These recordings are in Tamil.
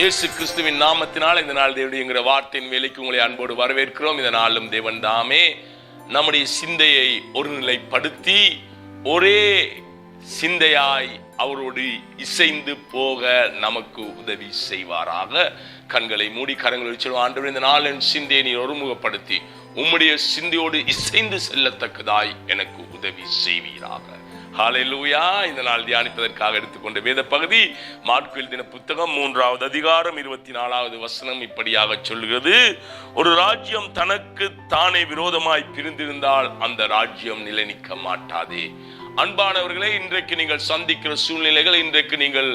இயேசு கிறிஸ்துவின் நாமத்தினால் இந்த நாள் தேவடிங்கிற வார்த்தையின் வேலைக்கு உங்களை அன்போடு வரவேற்கிறோம். இந்த நாளும் தேவன் தாமே நம்முடைய சிந்தையை ஒருநிலைப்படுத்தி ஒரே சிந்தையாய் அவரோடு இசைந்து போக நமக்கு உதவி செய்வாராக. கண்களை மூடி கரங்களை வச்சிடும் ஆண்டவர் இந்த நாளின் சிந்தையை நீ ஒருமுகப்படுத்தி உம்முடைய சிந்தையோடு இசைந்து செல்லத்தக்கதாய் எனக்கு உதவி செய்வீராக. ஹalleluya. இந்த நாள் தியானிப்பதற்காக எடுத்துக்கொண்ட வேத பகுதி மாட்குயில் தின புத்தகம் மூன்றாவது அதிகாரம் இருபத்தி நாலாவது வசனம் இப்படியாக சொல்கிறது. ஒரு ராஜ்யம் தனக்கு தானே விரோதமாய் பிரிந்திருந்தால் அந்த ராஜ்யம் நிலைநிற்க மாட்டாதே. அன்பானவர்களே இன்றைக்கு நீங்கள் சந்திக்கிற சூழ்நிலைகள் இன்றைக்கு நீங்கள்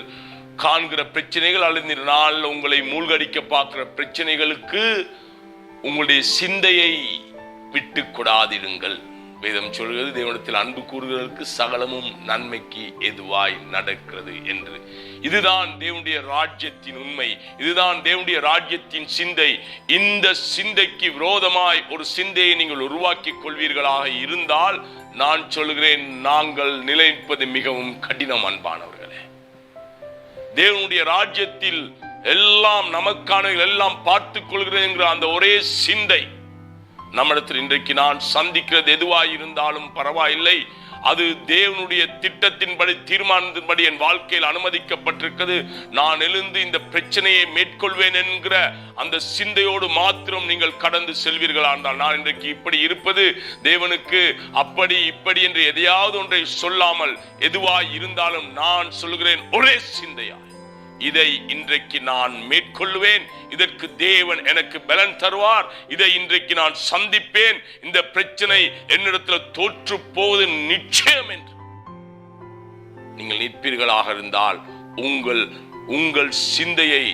காண்கிற பிரச்சனைகள் அல்லது நாள் உங்களை மூழ்கடிக்க பார்க்கிற பிரச்சனைகளுக்கு உங்களுடைய சிந்தையை விட்டு கொடாதிருங்கள். வேதம் சொல்கிறது தேவனத்தில் அன்பு கூறுகிறதற்கு சகலமும் நன்மைக்கு எதுவாய் நடக்கிறது என்று. இதுதான் தேவனுடைய ராஜ்யத்தின் உண்மை. இதுதான் தேவனுடைய ராஜ்யத்தின் சிந்தை. இந்த சிந்தைக்கு விரோதமாய் ஒரு சிந்தையை நீங்கள் உருவாக்கிக் கொள்வீர்களாக இருந்தால் நான் சொல்கிறேன் நாங்கள் நிலைப்பது மிகவும் கடினம் அன்பானவர்களே. தேவனுடைய ராஜ்யத்தில் எல்லாம் நமக்கான எல்லாம் பார்த்துக் கொள்கிறேன் என்கிற அந்த ஒரே சிந்தை நம்மிடத்தில் இன்றைக்கு நான் சந்திக்கிறது எதுவாயிருந்தாலும் பரவாயில்லை. அது தேவனுடைய திட்டத்தின்படி தீர்மானத்தின்படி என் வாழ்க்கையில் அனுமதிக்கப்பட்டிருக்கிறது. நான் எழுந்து இந்த பிரச்சனையை மேற்கொள்வேன் என்கிற அந்த சிந்தையோடு மாத்திரம் நீங்கள் கடந்து செல்வீர்களா என்றால் நான் இன்றைக்கு இப்படி இருப்பது தேவனுக்கு அப்படி இப்படி என்று எதையாவது ஒன்றை சொல்லாமல் எதுவாய் இருந்தாலும் நான் சொல்கிறேன் ஒரே சிந்தையாய். இதை இன்றைக்கு நான் மேற்கொள்வேன் இதற்கு தேவன் எனக்கு பலன் தருவார். இதை இன்றைக்கு நான் சந்திப்பேன். இந்த பிரச்சனை என்னிடத்தில் தோற்று போவது நிச்சயம் என்று. நீங்கள் நிற்பீர்களாக இருந்தால் உங்கள் உங்கள் சிந்தையை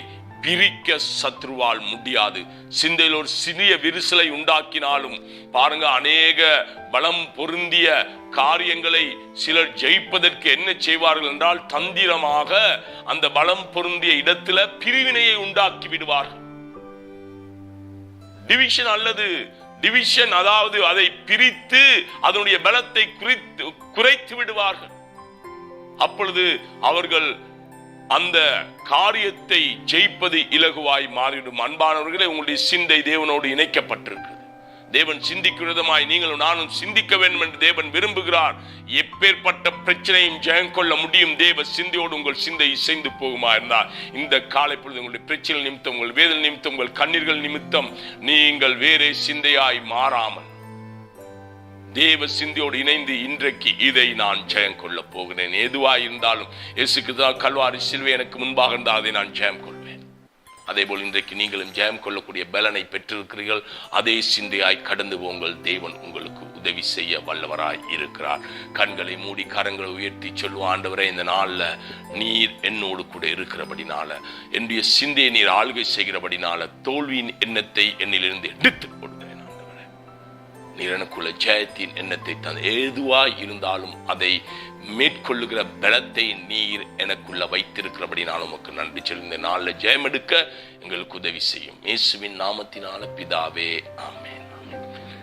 பிரிக்க சத்ருவால் முடியாது. சிந்தையில் ஒரு சிறிய விரிசலை உண்டாக்கினாலும் பாருங்க அநேக பலம் பொருந்திய காரியங்களை சிலர் ஜெயிப்பதற்கு என்ன செய்வார்கள் என்றால் தந்திரமாக அந்த பலம் பொருந்திய இடத்துல பிரிவினையை உண்டாக்கி விடுவார்கள். டிவிஷன் அல்லது டிவிஷன் அதாவது அதை பிரித்து அதனுடைய பலத்தை குறித்து குறைத்து விடுவார்கள். அப்பொழுது அவர்கள் அந்த காரியத்தை ஜெயிப்பது இலகுவாய் மாறிவிடும். அன்பானவர்களே உங்களுடைய சிந்தை தேவனோடு இணைக்கப்பட்டிருக்கு. தேவன் சிந்திக்கும் விதமாய் நீங்களும் நானும் சிந்திக்க வேண்டும் என்று தேவன் விரும்புகிறார். எப்பேற்பட்ட பிரச்சனையும் ஜெயம் கொள்ள முடியும் தேவ சிந்தையோடு உங்கள் சிந்தை இசைந்து போகுமா இருந்தால் இந்த காலை பொழுது உங்களுடைய பிரச்சனை நிமித்தம் உங்கள் வேதனை நிமித்தம் உங்கள் கண்ணீர்கள் நிமித்தம் நீங்கள் வேறே சிந்தையாய் மாறாமல் தேவ சிந்தியோடு இணைந்து இன்றைக்கு இதை நான் ஜெயம் கொள்ள போகிறேன். எதுவாக இருந்தாலும் இயேசுக்கு தான் கல்வாரி சிலுவை எனக்கு முன்பாக இருந்தால் அதை நான் ஜெயம் கொள்வேன். அதே போல் இன்றைக்கு நீங்களும் ஜெயம் கொள்ளக்கூடிய பலனை பெற்றிருக்கிறீர்கள். அதே சிந்தையாய் கடந்து போங்கள். தேவன் உங்களுக்கு உதவி செய்ய வல்லவராய் இருக்கிறார். கண்களை மூடி கரங்களை உயர்த்தி சொல்லுவோம் ஆண்டவரே இந்த நாளில் நீர் என்னோடு கூட இருக்கிறபடினால என்னுடைய சிந்தையை நீர் ஆளுகை செய்கிறபடினால தோல்வியின் எண்ணத்தை என்னிலிருந்து எடுத்து எனக்குள்ள ஜெயத்தின் எண்ணத்தை தந்த எதுவாய் இருந்தாலும் அதை மேற்கொள்ளுகிற பலத்தை நீர் எனக்குள்ள வைத்திருக்கிறபடி நான் உமக்கு நன்றி சொல்லுங்க நாளில் ஜெயம் எடுக்க எங்களுக்கு உதவி செய்யும். இயேசுவின் நாமத்தினால பிதாவே ஆமேன்.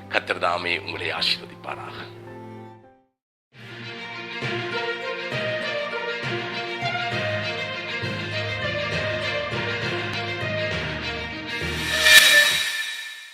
கத்திரதாமே உங்களை ஆசீர்வதிப்பாராக.